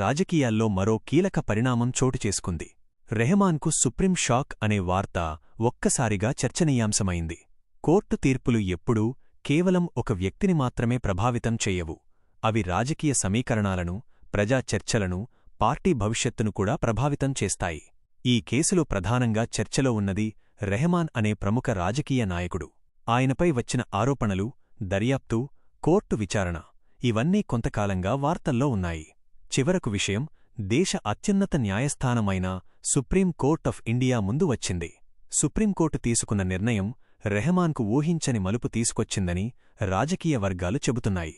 రాజకీయాల్లో మరో కీలక పరిణామం చోటు చేసుకుంది. రెహమాన్కు సుప్రీం షాక్ అనే వార్త ఒక్కసారిగా చర్చనీయాంశమైంది. కోర్టు తీర్పులు ఎప్పుడూ కేవలం ఒక వ్యక్తిని మాత్రమే ప్రభావితం చెయ్యవు అవి రాజకీయ సమీకరణాలను ప్రజా చర్చలను పార్టీ భవిష్యత్తును కూడా ప్రభావితం చేస్తాయి. ఈ కేసులో ప్రధానంగా చర్చలో ఉన్నది రెహమాన్ అనే ప్రముఖ రాజకీయ నాయకుడు. ఆయనపై వచ్చిన ఆరోపణలు దర్యాప్తు కోర్టు విచారణ ఇవన్నీ కొంతకాలంగా వార్తల్లో ఉన్నాయి. చివరకు విషయం దేశ అత్యున్నత న్యాయస్థానమైన సుప్రీం కోర్ట్ ఆఫ్ ఇండియా ముందు వచ్చింది. సుప్రీంకోర్టు తీసుకున్న నిర్ణయం రెహమాన్కు ఊహించని మలుపు తీసుకొచ్చిందని రాజకీయ వర్గాలు చెబుతున్నాయి.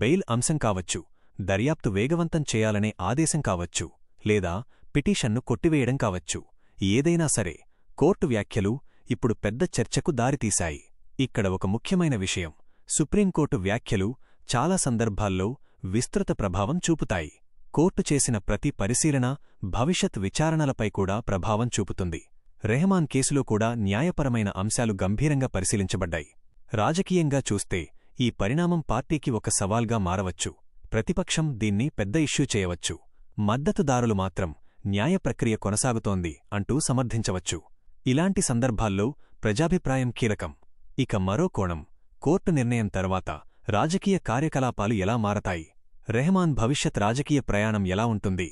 బెయిల్ అంశం కావచ్చు దర్యాప్తు వేగవంతం చేయాలనే ఆదేశం కావచ్చు లేదా పిటిషన్ను కొట్టివేయడం కావచ్చు. ఏదైనా సరే కోర్టు వ్యాఖ్యలు ఇప్పుడు పెద్ద చర్చకు దారితీశాయి. ఇక్కడ ఒక ముఖ్యమైన విషయం సుప్రీంకోర్టు వ్యాఖ్యలు చాలా సందర్భాల్లో విస్తృత ప్రభావం చూపుతాయి. కోర్టు చేసిన ప్రతి పరిశీలన భవిష్యత్ విచారణలపై కూడా ప్రభావం చూపుతుంది. రెహమాన్ కేసులో కూడా న్యాయపరమైన అంశాలు గంభీరంగా పరిశీలించబడ్డాయి. రాజకీయంగా చూస్తే ఈ పరిణామం పార్టీకి ఒక సవాల్గా మారవచ్చు. ప్రతిపక్షం దీన్ని పెద్ద ఇష్యూ చేయవచ్చు. మద్దతుదారులు మాత్రం న్యాయ ప్రక్రియ కొనసాగుతోంది అంటూ సమర్థించవచ్చు. ఇలాంటి సందర్భాల్లో ప్రజాభిప్రాయం కీలకం. ఇక మరో కోణం. కోర్టు నిర్ణయం తర్వాత రాజకీయ కార్యకలాపాలు ఎలా మారతాయి? రెహమాన్ భవిష్యత్ రాజకీయ ప్రయాణం ఎలా ఉంటుంది?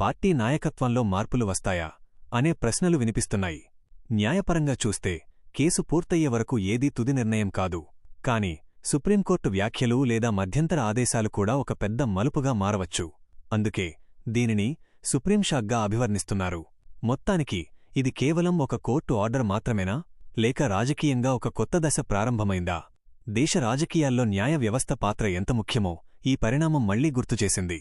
పార్టీ నాయకత్వంలో మార్పులు వస్తాయా? అనే ప్రశ్నలు వినిపిస్తున్నాయి. న్యాయపరంగా చూస్తే కేసు పూర్తయ్యే వరకు ఏదీ తుది నిర్ణయం కాదు. కాని సుప్రీంకోర్టు వ్యాఖ్యలు లేదా మధ్యంతర ఆదేశాలు కూడా ఒక పెద్ద మలుపుగా మారవచ్చు. అందుకే దీనిని సుప్రీంషాక్గా అభివర్ణిస్తున్నారు. మొత్తానికి ఇది కేవలం ఒక కోర్టు ఆర్డర్ మాత్రమేనా? లేక రాజకీయంగా ఒక కొత్త దశ ప్రారంభమైందా? దేశ రాజకీయాల్లో న్యాయ వ్యవస్థ పాత్ర ఎంత ముఖ్యమో ఈ పరిణామం మళ్ళీ గుర్తుచేసింది